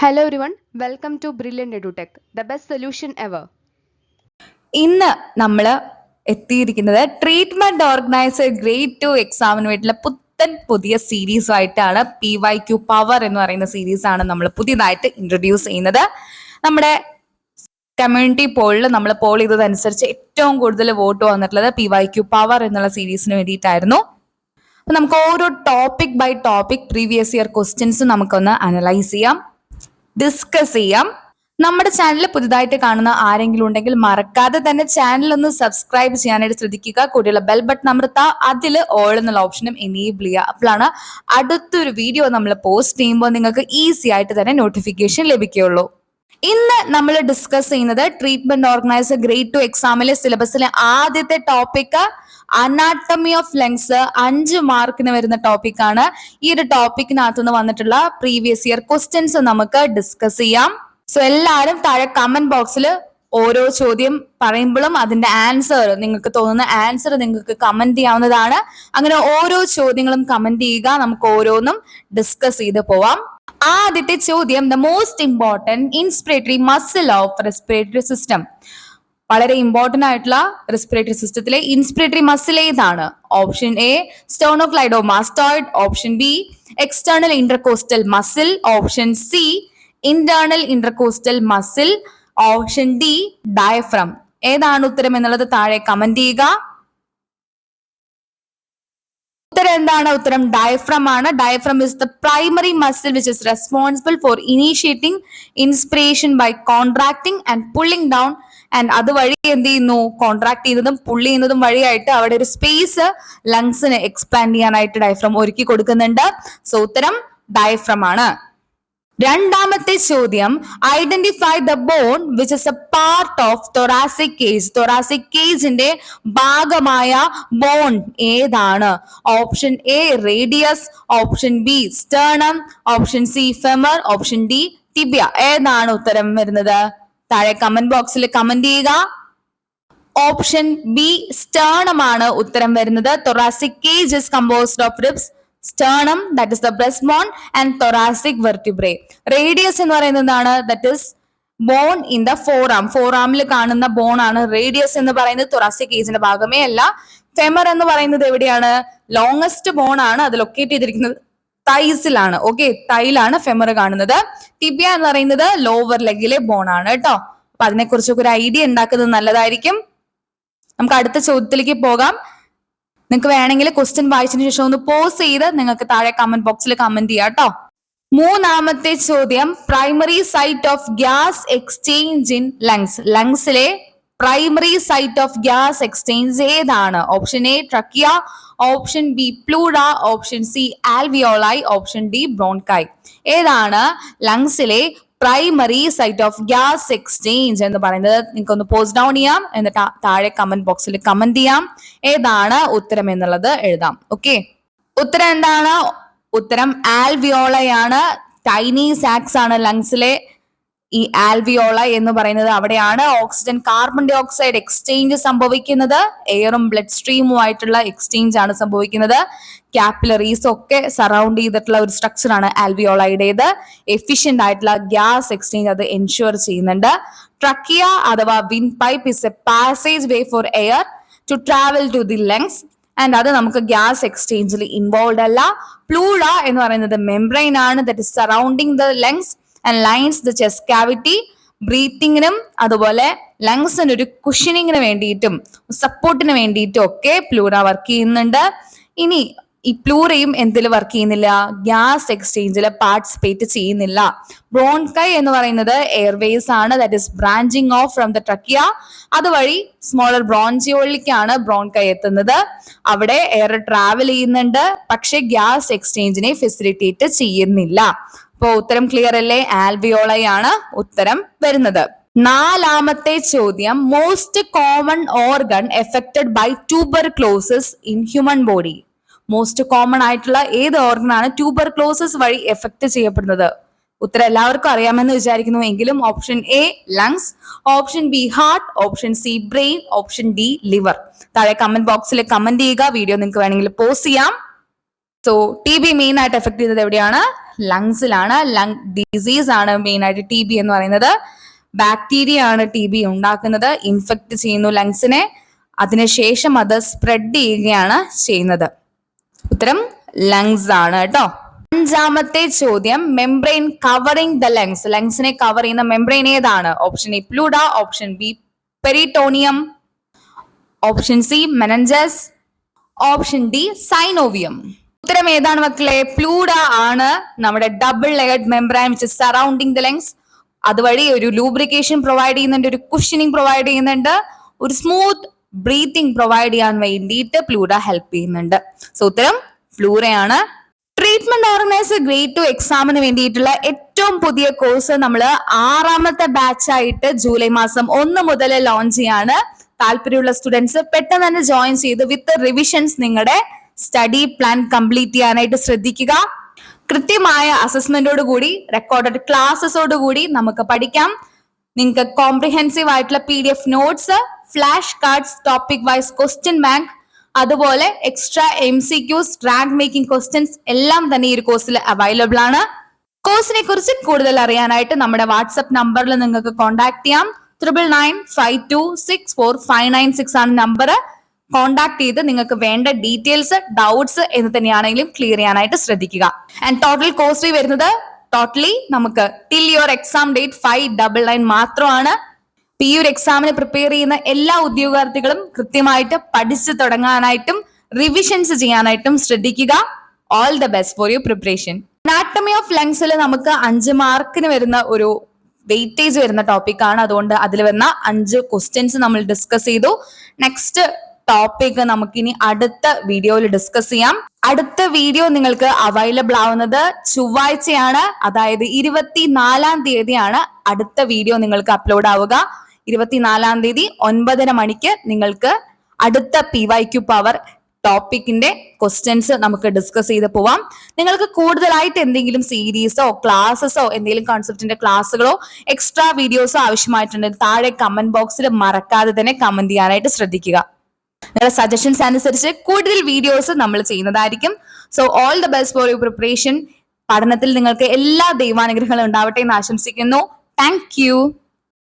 Hello everyone welcome to Brilliant Edutech the best solution ever ഇന്ന് നമ്മൾ എത്തിയിരിക്കുന്നത് treatment organiser grade to എക്സാമിന് വേണ്ടിയുള്ള പുത്തൻ പുതിയ സീരീസ് ആയിട്ടാണ് പി വൈ ക്യു പവർ എന്ന് പറയുന്ന സീരീസ് ആണ് നമ്മൾ പുതിയതായിട്ട് ഇൻട്രൊഡ്യൂസ് ചെയ്യുന്നത്. നമ്മുടെ കമ്മ്യൂണിറ്റി പോളിൽ നമ്മൾ പോൾ ചെയ്തതനുസരിച്ച് ഏറ്റവും കൂടുതൽ വോട്ട് വന്നിട്ടുള്ളത് പി വൈ ക്യു പവർ എന്നുള്ള സീരീസിന് വേണ്ടിയിട്ടായിരുന്നു. അപ്പൊ നമുക്ക് ഓരോ topic by topic previous year questions നമുക്കൊന്ന് അനലൈസ് ചെയ്യാം. ഡിസ്കസ് ചെയ്യാം. നമ്മുടെ ചാനൽ പുതുതായിട്ട് കാണുന്ന ആരെങ്കിലും ഉണ്ടെങ്കിൽ മറക്കാതെ തന്നെ ചാനൽ ഒന്ന് സബ്സ്ക്രൈബ് ചെയ്യാനായിട്ട് ശ്രദ്ധിക്കുക. കൂടിയുള്ള ബെൽ ബട്ടൺ അമർത്താ. അതിൽ ഓൾ എന്നുള്ള ഓപ്ഷനും എനേബിൾ ചെയ്യുക അപ്പോഴാണ് അടുത്തൊരു വീഡിയോ നമ്മൾ പോസ്റ്റ് ചെയ്യുമ്പോൾ നിങ്ങൾക്ക് ഈസി ആയിട്ട് തന്നെ നോട്ടിഫിക്കേഷൻ ലഭിക്കുകയുള്ളൂ. ഇന്ന് നമ്മൾ ഡിസ്കസ് ചെയ്യുന്നത് ട്രീറ്റ്മെന്റ് ഓർഗനൈസർ ഗ്രേഡ് ടു എക്സാമിലെ സിലബസിലെ ആദ്യത്തെ ടോപ്പിക് അനാട്ടമി ഓഫ് ലങ്സ് അഞ്ച് മാർക്കിന് വരുന്ന ടോപ്പിക്കാണ് ഈ ഒരു ടോപ്പിക്കിനകത്തുനിന്ന് വന്നിട്ടുള്ള പ്രീവിയസ് ഇയർ ക്വസ്റ്റ്യൻസ് നമുക്ക് ഡിസ്കസ് ചെയ്യാം. സോ എല്ലാവരും താഴെ കമന്റ് ബോക്സിൽ ഓരോ ചോദ്യം പറയുമ്പോഴും അതിന്റെ ആൻസർ നിങ്ങൾക്ക് തോന്നുന്ന ആൻസർ നിങ്ങൾക്ക് കമന്റ് ചെയ്യാവുന്നതാണ്. അങ്ങനെ ഓരോ ചോദ്യങ്ങളും കമന്റ് ചെയ്യുക. നമുക്ക് ഓരോന്നും ഡിസ്കസ് ചെയ്ത് പോവാം. ആദ്യത്തെ ചോദ്യം the most important inspiratory muscle of respiratory system വളരെ ഇമ്പോർട്ടന്റ് ആയിട്ടുള്ള റെസ്പിറേറ്ററി സിസ്റ്റത്തിലെ ഇൻസ്പിറേറ്ററി മസിൽ ഏതാണ്? Option A sternocleidomastoid option B external intercostal muscle option C internal intercostal muscle option D diaphragm ഏതാണ് ഉത്തരം എന്നുള്ളത് താഴെ കമന്റ് ചെയ്യുക ഉത്തരം എന്താണ് ഉത്തരം? ഡയഫ്രം ആണ്. Diaphragm is the primary muscle which is responsible for initiating inspiration by contracting and pulling down and അതുവഴി എന്ത് ചെയ്യുന്നു? കോൺട്രാക്ട് ചെയ്യുന്നതും പുള്ളി ചെയ്യുന്നതും വഴിയായിട്ട് അവിടെ ഒരു സ്പേസ് ലങ്സിന് എക്സ്പാൻഡ് ചെയ്യാനായിട്ട് ഡയഫ്രം ഒരുക്കി കൊടുക്കുന്നുണ്ട്. സോ ഉത്തരം ഡയഫ്രം ആണ്. രണ്ടാമത്തെ ചോദ്യം identify the bone which is a part of thoracic cage thoracic കേജിന്റെ ഭാഗമായ ബോൺ ഏതാണ്? Option A radius option B sternum option C femur option D tibia ഏതാണ് ഉത്തരം വരുന്നത്? താഴെ കമന്റ് ബോക്സിൽ കമന്റ് ചെയ്യുക. ഓപ്ഷൻ ബി സ്റ്റേണമാണ് ഉത്തരം വരുന്നത്. Thoracic cage is composed of ribs sternum that is the breast bone and thoracic vertebrae radius എന്ന് പറയുന്നത് എന്താണ്? That is bone in the forearm ഫോറാമിൽ കാണുന്ന ബോൺ ആണ്. റേഡിയസ് എന്ന് പറയുന്നത് തൊറാസിക് ഏജിന്റെ ഭാഗമേ അല്ല. ഫെമർ എന്ന് പറയുന്നത് എവിടെയാണ്? ലോങ്സ്റ്റ് ബോൺ ആണ്. അത് ലൊക്കേറ്റ് ചെയ്തിരിക്കുന്നത് തൈസിലാണ് ഓക്കെ തൈലാണ് ഫെമർ കാണുന്നത്. ടിബിയ എന്ന് പറയുന്നത് ലോവർ ലെഗിലെ ബോൺ ആണ് കേട്ടോ. അപ്പൊ അതിനെക്കുറിച്ചൊക്കെ ഒരു ഐഡിയ ഉണ്ടാക്കുന്നത് നല്ലതായിരിക്കും. നമുക്ക് അടുത്ത ചോദ്യത്തിലേക്ക് പോകാം. നിങ്ങൾക്ക് വേണമെങ്കിൽ ക്വസ്റ്റ്യൻ വായിച്ചതിന് ശേഷം ഒന്ന് പോസ് ചെയ്ത് നിങ്ങൾക്ക് താഴെ കമന്റ് ബോക്സിൽ കമന്റ് ചെയ്യാം കേട്ടോ മൂന്നാമത്തെ ചോദ്യം primary site of gas exchange in lungs ലങ്സിലെ primary site of gas exchange ഏതാണ്? Option A trachea option B pleura option C alveoli option D bronchi ഏതാണ്? ലങ്സിലെ primary site of gas exchange എന്ന് പറയുന്നത് നിങ്ങൾക്ക് ഒന്ന് പോസ്റ്റ് ഡൗൺ ചെയ്യാം. എന്നിട്ട് താഴെ comment ബോക്സിൽ കമന്റ് ചെയ്യാം. ഏതാണ് ഉത്തരം എന്നുള്ളത് എഴുതാം. ഓക്കെ ഉത്തരം എന്താണ്? ഉത്തരം ആൽവിയോളയാണ്. ടൈനി സാക്സ് ആണ് ലങ്സിലെ ഈ ആൽവിയോള എന്ന് പറയുന്നത് അവിടെയാണ് oxygen carbon dye oxide exchange സംഭവിക്കുന്നത്. എയറും ബ്ലഡ് സ്ട്രീമും ആയിട്ടുള്ള എക്സ്ചേഞ്ച് ആണ് സംഭവിക്കുന്നത്. കാപ്പിലറീസ് ഒക്കെ സറൗണ്ട് ചെയ്തിട്ടുള്ള ഒരു സ്ട്രക്ചർ ആണ് ആൽവിയോളയുടേത്. എഫിഷ്യന്റ് ആയിട്ടുള്ള ഗ്യാസ് എക്സ്ചേഞ്ച് അത് എൻഷുവർ ചെയ്യുന്നുണ്ട്. ട്രക്കിയ അഥവാ wind pipe is a passage way for air to travel to the lungs and അത് നമുക്ക് ഗ്യാസ് എക്സ്ചേഞ്ചിൽ ഇൻവോൾവ് അല്ല. പ്ലൂഡ എന്ന് പറയുന്നത് മെംബ്രെയിൻ ആണ് that is surrounding the lungs and lines the chest cavity ബ്രീത്തിങ്ങിനും അതുപോലെ ലങ്സിന് ഒരു കുഷനിങ്ങിന് വേണ്ടിയിട്ടും സപ്പോർട്ടിന് വേണ്ടിയിട്ടും ഒക്കെ പ്ലൂറ വർക്ക് ചെയ്യുന്നുണ്ട്. ഇനി ഈ പ്ലൂറയും എന്തിൽ വർക്ക് ചെയ്യുന്നില്ല? ഗ്യാസ് എക്സ്ചേഞ്ചിൽ പാർട്ടിസിപ്പേറ്റ് ചെയ്യുന്നില്ല. ബ്രോൺകൈ എന്ന് പറയുന്നത് എയർവേസ് ആണ് that is branching off from the trachea അതുവഴി സ്മോളർ ബ്രോൺജിയോളിലേക്കാണ് ബ്രോൺകൈ എത്തുന്നത്. അവിടെ എയർ ട്രാവൽ ചെയ്യുന്നുണ്ട് പക്ഷെ ഗ്യാസ് എക്സ്ചേഞ്ചിനെ ഫെസിലിറ്റേറ്റ് ചെയ്യുന്നില്ല. അപ്പോ ഉത്തരം ക്ലിയർ അല്ലേ? ആൽവിയോളയാണ് ഉത്തരം വരുന്നത്. നാലാമത്തെ ചോദ്യം. Most common organ affected by tuberculosis in human body most common ആയിട്ടുള്ള ഏത് ഓർഗൺ ആണ് ട്യൂബർ ക്ലോസസ് വഴി എഫക്ട് ചെയ്യപ്പെടുന്നത്? ഉത്തരം എല്ലാവർക്കും അറിയാമെന്ന് വിചാരിക്കുന്നു എങ്കിലും option A lungs option B heart option C brain option D liver താഴെ കമന്റ് ബോക്സിൽ കമന്റ് ചെയ്യുക. വീഡിയോ നിങ്ങൾക്ക് വേണമെങ്കിൽ പോസ്റ്റ് ചെയ്യാം. സോ ടി ബി മെയിൻ ആയിട്ട് എഫക്ട് ചെയ്യുന്നത് എവിടെയാണ്? ലങ്സിലാണ് ലങ് ഡിസീസ് ആണ് മെയിൻ ആയിട്ട് ടി ബി എന്ന് പറയുന്നത്. ബാക്ടീരിയ ആണ് ടി ബി ഉണ്ടാക്കുന്നത്. ഇൻഫെക്ട് ചെയ്യുന്നു ലങ്സിനെ അതിനുശേഷം അത് സ്പ്രെഡ് ചെയ്യുകയാണ് ചെയ്യുന്നത്. ഉത്തരം ലങ്സ് ആണ് കേട്ടോ. അഞ്ചാമത്തെ ചോദ്യം മെംബ്രെയിൻ കവറിംഗ് ദ ലങ്സ് ലങ്സിനെ കവർ ചെയ്യുന്ന മെംബ്രെയിൻ ഏതാണ്? Option A pleura option B peritoneum option C meninges option D synovium ഉത്തരം ഏതാണ് മക്കളെ? പ്ലൂഡ ആണ് നമ്മുടെ double layered membrane which surrounding the lungs അതുവഴി ഒരു ലൂബ്രിക്കേഷൻ പ്രൊവൈഡ് ചെയ്യുന്നുണ്ട് ഒരു കുഷനിങ് പ്രൊവൈഡ് ചെയ്യുന്നുണ്ട് ഒരു സ്മൂത്ത് ബ്രീത്തിങ് പ്രൊവൈഡ് ചെയ്യാൻ വേണ്ടിയിട്ട് പ്ലൂഡ ഹെൽപ്പ് ചെയ്യുന്നുണ്ട്. സോ ഉത്തരം ഫ്ലൂറയാണ് ട്രീറ്റ്മെന്റ് ഓർഗനൈസർ ഗ്രേറ്റ് ടു എക്സാമിന് വേണ്ടിയിട്ടുള്ള ഏറ്റവും പുതിയ കോഴ്സ് നമ്മൾ ആറാമത്തെ ബാച്ച് ആയിട്ട് ജൂലൈ മാസം ഒന്ന് മുതൽ ലോഞ്ച് ചെയ്യാണ്. താല്പര്യമുള്ള സ്റ്റുഡൻസ് പെട്ടെന്ന് തന്നെ ജോയിൻ ചെയ്ത് വിത്ത് റിവിഷൻസ് നിങ്ങളുടെ സ്റ്റഡി പ്ലാൻ കംപ്ലീറ്റ് ചെയ്യാനായിട്ട് ശ്രദ്ധിക്കുക. കൃത്യമായ അസസ്മെന്റോട് കൂടി റെക്കോർഡഡ് ക്ലാസ്സസോട് കൂടി നമുക്ക് പഠിക്കാം. നിങ്ങൾക്ക് കോംപ്രിഹെൻസീവ് ആയിട്ടുള്ള P D F notes flash cards topic wise question bank അതുപോലെ extra M C Qs rank making questions എല്ലാം തന്നെ ഈ ഒരു കോഴ്സിൽ അവൈലബിൾ ആണ്. കോഴ്സിനെ കുറിച്ച് കൂടുതൽ അറിയാനായിട്ട് നമ്മുടെ വാട്സപ്പ് നമ്പറിൽ നിങ്ങൾക്ക് കോൺടാക്ട് ചെയ്യാം. Triple nine five two six four five nine six ആണ് നമ്പർ കോൺടാക്ട് ചെയ്ത് നിങ്ങൾക്ക് വേണ്ട ഡീറ്റെയിൽസ് ഡൗട്ട്സ് എന്ന് തന്നെയാണെങ്കിലും ക്ലിയർ ചെയ്യാനായിട്ട് ശ്രദ്ധിക്കുക. ആൻഡ് ടോട്ടൽ കോസ്റ്റ് വരുന്നത് ടോട്ടലി നമുക്ക് till your exam date five double nine മാത്രമാണ്. പി ഒരു എക്സാമിന് പ്രിപ്പയർ ചെയ്യുന്ന എല്ലാ ഉദ്യോഗാർത്ഥികളും കൃത്യമായിട്ട് പഠിച്ചു തുടങ്ങാനായിട്ടും റിവിഷൻസ് ചെയ്യാനായിട്ടും ശ്രദ്ധിക്കുക. All the best for you preparation anatomy of ലങ്സിൽ നമുക്ക് അഞ്ച് മാർക്കിന് വരുന്ന ഒരു വെയിറ്റേജ് വരുന്ന ടോപ്പിക്കാണ് അതുകൊണ്ട് അതിൽ വരുന്ന അഞ്ച് ക്വസ്റ്റ്യൻസ് നമ്മൾ ഡിസ്കസ് ചെയ്തു. നെക്സ്റ്റ് ടോപ്പിക് നമുക്കിനി അടുത്ത വീഡിയോയിൽ ഡിസ്കസ് ചെയ്യാം. അടുത്ത വീഡിയോ നിങ്ങൾക്ക് അവൈലബിൾ ആവുന്നത് ചൊവ്വാഴ്ചയാണ്. അതായത് ഇരുപത്തിനാലാം തീയതിയാണ് അടുത്ത വീഡിയോ നിങ്ങൾക്ക് അപ്ലോഡ് ആവുക. ഇരുപത്തിനാലാം തീയതി ഒൻപതര മണിക്ക് നിങ്ങൾക്ക് അടുത്ത പി വൈ ക്യു പവർ ടോപ്പിക്കിന്റെ ക്വസ്റ്റ്യൻസ് നമുക്ക് ഡിസ്കസ് ചെയ്ത് പോവാം. നിങ്ങൾക്ക് കൂടുതലായിട്ട് എന്തെങ്കിലും സീരീസോ ക്ലാസ്സസോ എന്തെങ്കിലും കോൺസെപ്റ്റിന്റെ ക്ലാസ്സുകളോ എക്സ്ട്രാ വീഡിയോസോ ആവശ്യമായിട്ടുണ്ടെങ്കിൽ താഴെ കമന്റ് ബോക്സിൽ മറക്കാതെ തന്നെ കമന്റ് ചെയ്യാനായിട്ട് ശ്രദ്ധിക്കുക. നിങ്ങളുടെ സജഷൻസ് അനുസരിച്ച് കൂടുതൽ വീഡിയോസ് നമ്മൾ ചെയ്യുന്നതായിരിക്കും. So all the best for you preparation പഠനത്തിൽ നിങ്ങൾക്ക് എല്ലാ ദൈവാനുഗ്രഹങ്ങളും ഉണ്ടാവട്ടെ എന്ന് ആശംസിക്കുന്നു. താങ്ക്